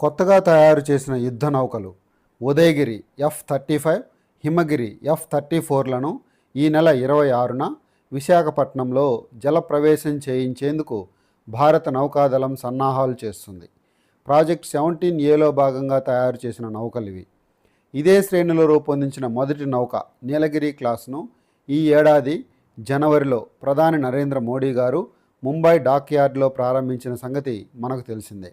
కొత్తగా తయారు చేసిన యుద్ధ నౌకలు Udayagiri F thirty five Himagiri F thirty ఫోర్లను ఈ నెల ఇరవై ఆరున విశాఖపట్నంలో జలప్రవేశం చేయించేందుకు భారత నౌకాదళం సన్నాహాలు చేస్తుంది. ప్రాజెక్ట్ సెవెంటీన్ ఏలో భాగంగా తయారు చేసిన నౌకలు ఇవి. ఇదే శ్రేణిలో రూపొందించిన మొదటి నౌక నీలగిరి క్లాస్ను ఈ ఏడాది జనవరిలో ప్రధాని నరేంద్ర మోడీ గారు ముంబై డాక్ యార్డ్లో ప్రారంభించిన సంగతి మనకు తెలిసిందే.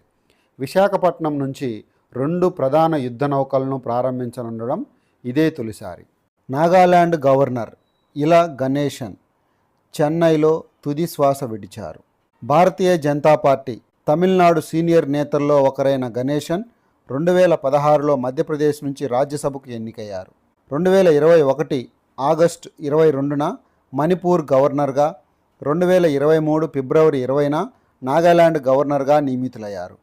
విశాఖపట్నం నుంచి రెండు ప్రధాన యుద్ధ నౌకలను ప్రారంభించనుండడం ఇదే తొలిసారి. నాగాలాండ్ గవర్నర్ ఇలా గణేశన్ చెన్నైలో తుది శ్వాస విడిచారు. భారతీయ జనతా పార్టీ తమిళనాడు సీనియర్ నేతల్లో ఒకరైన గణేశన్ రెండు వేల పదహారులో మధ్యప్రదేశ్ నుంచి రాజ్యసభకు ఎన్నికయ్యారు. రెండు వేల ఇరవై ఒకటి ఆగస్టు ఇరవై రెండున మణిపూర్ గవర్నర్గా రెండు వేల ఇరవై మూడు ఫిబ్రవరి ఇరవైన నాగాలాండ్ గవర్నర్గా నియమితులయ్యారు.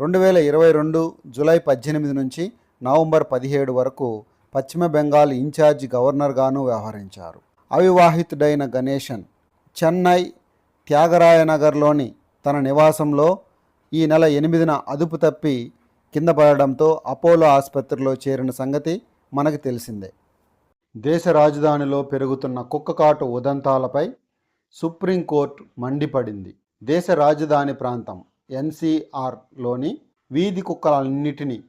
రెండు వేల ఇరవై రెండు జూలై పద్దెనిమిది నుంచి నవంబర్ పదిహేడు వరకు పశ్చిమ బెంగాల్ ఇన్ఛార్జ్ గవర్నర్గాను వ్యవహరించారు. అవివాహితుడైన గణేశన్ చెన్నై త్యాగరాయనగర్లోని తన నివాసంలో ఈ నెల ఎనిమిదిన అదుపు తప్పి కింద పడడంతో అపోలో ఆసుపత్రిలో చేరిన సంగతి మనకు తెలిసిందే. దేశ రాజధానిలో పెరుగుతున్న కుక్కకాటు ఉదంతాలపై సుప్రీంకోర్టు మండిపడింది. దేశ రాజధాని ప్రాంతం ఎన్సీఆర్లోని వీధి కుక్కలన్నిటినీ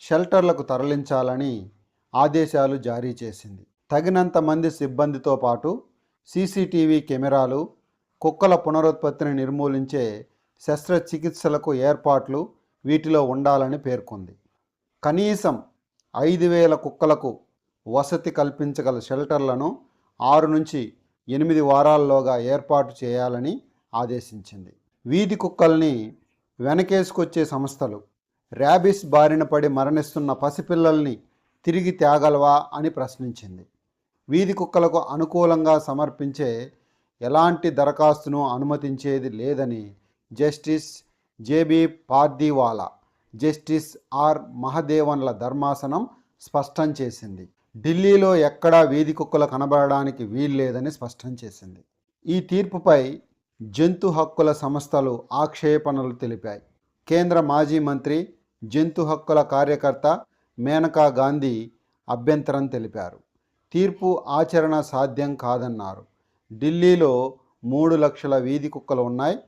షెల్టర్లకు తరలించాలని ఆదేశాలు జారీ చేసింది. తగినంత మంది సిబ్బందితో పాటు సీసీటీవీ కెమెరాలు కుక్కల పునరుత్పత్తిని నిర్మూలించే శస్త్రచికిత్సలకు ఏర్పాట్లు వీటిలో ఉండాలని పేర్కొంది. కనీసం ఐదు వేల కుక్కలకు వసతి కల్పించగల షెల్టర్లను ఆరు నుంచి ఎనిమిది వారాల్లోగా ఏర్పాటు చేయాలని ఆదేశించింది. వీధి కుక్కల్ని వెనకేసుకొచ్చే సంస్థలు. ర్యాబిస్ బారిన పడి మరణిస్తున్న పసిపిల్లల్ని తిరిగి తేగలవా అని ప్రశ్నించింది. వీధి కుక్కలకు అనుకూలంగా సమర్పించే ఎలాంటి దరఖాస్తును అనుమతించేది లేదని justice JB Pardiwala justice R మహదేవన్ల ధర్మాసనం స్పష్టం చేసింది. ఢిల్లీలో ఎక్కడా వీధి కుక్కలు కనబడడానికి వీల్లేదని స్పష్టం చేసింది. ఈ తీర్పుపై జంతు హక్కుల సంస్థలు ఆక్షేపణలు తెలిపాయి. కేంద్ర మాజీ మంత్రి జంతు హక్కుల కార్యకర్త మేనకా గాంధీ అభ్యంతరం తెలిపారు. తీర్పు ఆచరణ సాధ్యం కాదన్నారు. ఢిల్లీలో మూడు లక్షల వీధి కుక్కలు ఉన్నాయి.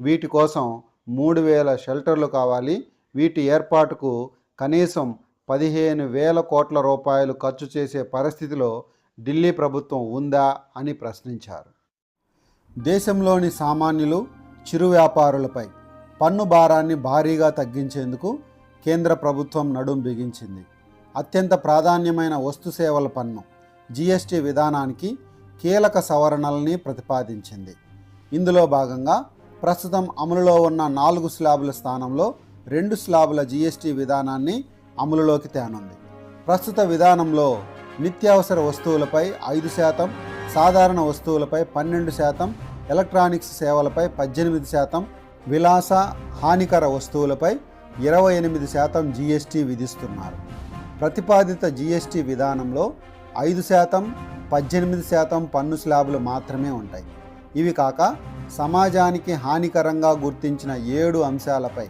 వీటి కోసం మూడు వేల షెల్టర్లు కావాలి. వీటి ఏర్పాటుకు కనీసం పదిహేను వేల కోట్ల రూపాయలు ఖర్చు చేసే పరిస్థితిలో ఢిల్లీ ప్రభుత్వం ఉందా అని ప్రశ్నించారు. దేశంలోని సామాన్యులు చిరు వ్యాపారులపై పన్ను భారాన్ని భారీగా తగ్గించేందుకు కేంద్ర ప్రభుత్వం నడుం బిగించింది. అత్యంత ప్రాధాన్యమైన వస్తు సేవల పన్ను జీఎస్టీ విధానానికి కీలక సవరణల్ని ప్రతిపాదించింది. ఇందులో భాగంగా ప్రస్తుతం అమలులో ఉన్న నాలుగు స్లాబుల స్థానంలో రెండు స్లాబుల జీఎస్టీ విధానాన్ని అమలులోకి తేనుంది. ప్రస్తుత విధానంలో నిత్యావసర వస్తువులపై ఐదు శాతం సాధారణ వస్తువులపై పన్నెండు శాతం ఎలక్ట్రానిక్స్ సేవలపై పద్దెనిమిది శాతం విలాస హానికర వస్తువులపై ఇరవై ఎనిమిది శాతం జీఎస్టీ విధిస్తున్నారు. ప్రతిపాదిత జీఎస్టీ విధానంలో ఐదు శాతం పద్దెనిమిది శాతం పన్ను స్లాబులు మాత్రమే ఉంటాయి. ఇవి కాక సమాజానికి హానికరంగా గుర్తించిన ఏడు అంశాలపై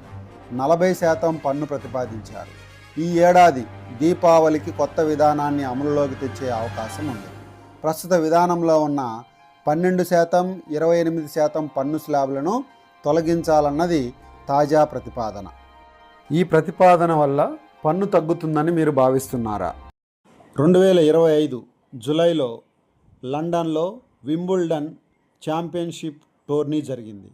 నలభై శాతం పన్ను ప్రతిపాదించారు. ఈ ఏడాది దీపావళికి కొత్త విధానాన్ని అమలులోకి తెచ్చే అవకాశం ఉంది. ప్రస్తుత విధానంలో ఉన్న పన్నెండు శాతం ఇరవై ఎనిమిది శాతం పన్ను స్లాబులను తొలగించాలన్నది తాజా ప్రతిపాదన. ఈ ప్రతిపాదన వల్ల పన్ను తగ్గుతుందని మీరు భావిస్తున్నారా? రెండు వేల ఇరవై ఐదు జులైలో లండన్లో వింబుల్డన్ ఛాంపియన్షిప్ టోర్నీ జరిగింది.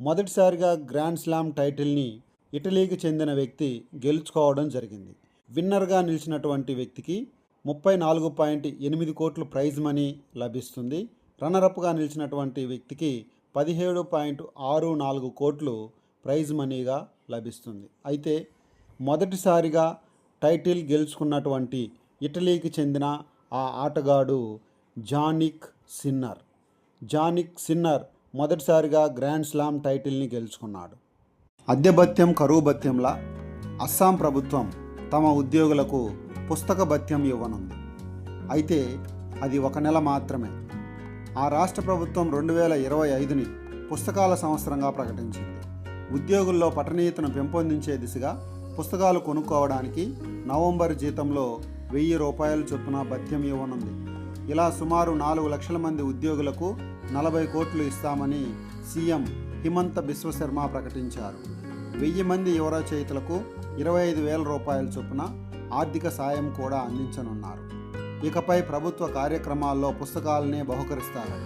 మొదటిసారిగా గ్రాండ్ స్లామ్ టైటిల్ని ఇటలీకి చెందిన వ్యక్తి గెలుచుకోవడం జరిగింది. విన్నర్గా నిలిచినటువంటి వ్యక్తికి ముప్పై నాలుగు పాయింట్ ఎనిమిది కోట్లు ప్రైజ్ మనీ లభిస్తుంది. రన్నరప్గా నిలిచినటువంటి వ్యక్తికి పదిహేడు పాయింట్ ఆరు నాలుగు కోట్లు ప్రైజ్ మనీగా లభిస్తుంది. అయితే మొదటిసారిగా టైటిల్ గెలుచుకున్నటువంటి ఇటలీకి చెందిన ఆ ఆటగాడు జానిక్ సిన్నర్. జానిక్ సిన్నర్ మొదటిసారిగా గ్రాండ్ స్లామ్ టైటిల్ని గెలుచుకున్నాడు. అద్దెభత్యం కరువు భత్యంలా అస్సాం ప్రభుత్వం తమ ఉద్యోగులకు పుస్తక భత్యం ఇవ్వనుంది. అయితే అది ఒక నెల మాత్రమే. ఆ రాష్ట్ర ప్రభుత్వం రెండు వేల ఇరవై ఐదుని పుస్తకాల సంవత్సరంగా ప్రకటించింది. ఉద్యోగుల్లో పఠనీయతను పెంపొందించే దిశగా పుస్తకాలు కొనుక్కోవడానికి నవంబర్ జీతంలో వెయ్యి రూపాయల చొప్పున భత్యం ఇవ్వనుంది. ఇలా సుమారు నాలుగు లక్షల మంది ఉద్యోగులకు నలభై కోట్లు ఇస్తామని సీఎం హిమంత బిశ్వశర్మ ప్రకటించారు. వెయ్యి మంది యువరచయితలకు ఇరవై ఐదు వేల రూపాయల చొప్పున ఆర్థిక సాయం కూడా అందించనున్నారు. ఇకపై ప్రభుత్వ కార్యక్రమాల్లో పుస్తకాలనే బహుకరిస్తారు